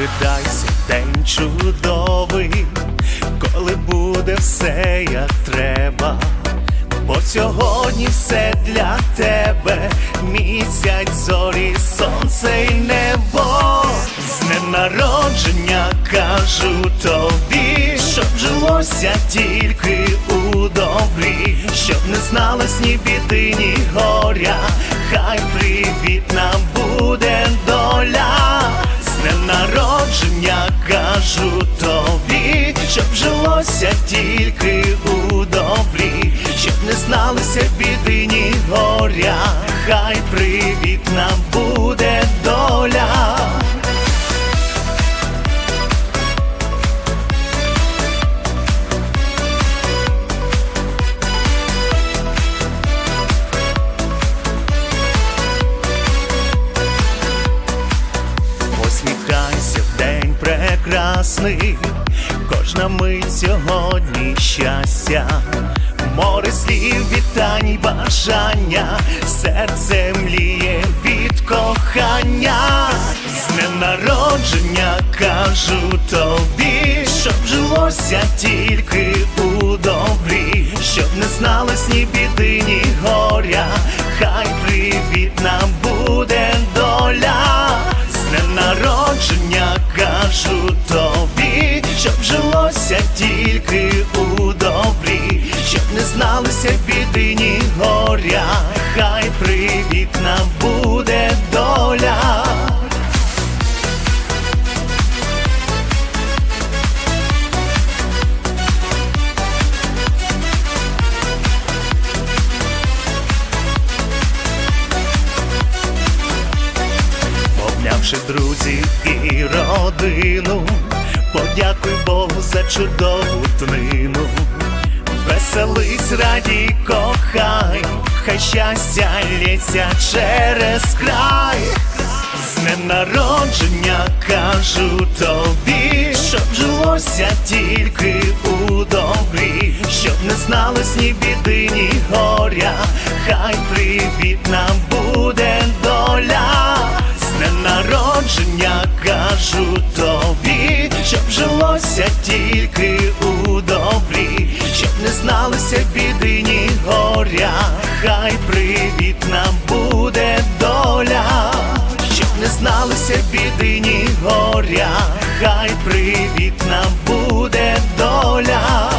Посміхайся, день чудовий, коли буде все як треба. Бо сьогодні все для тебе, місяць, зорі, сонце й небо. З днем народження кажу тобі, щоб жилося тільки у добрі, щоб не зналось ні біди, ні горя, хай привітна буде доля. Народження кажу тобі, щоб жилося тільки у добрі, щоб не зналися біди, ні горя, хай привіт нам буде прекрасний, кожна мить сьогодні щастя, море слів, вітань, бажання, серце мліє від кохання, з днем народження кажу тобі, щоб жилося тільки у добрі, щоб не зналось ні біди, ні горя, хай привітна буде тільки у добрі, щоб не зналися біди, ні горя, хай привітна буде доля. Обнявши друзів і родину, подякуй Богу за чудову тнину. Веселись, радій, кохай, хай щастя лється через край. З днем кажу тобі, щоб жилося тільки у добрі, щоб не зналось ні біди, ні горя, хай привітна буде доля. З днем народження кажу жилося тільки у добрі, щоб не зналися біди ні горя, хай привіт нам буде доля, щоб не зналися біди ні горя, хай привіт нам буде доля.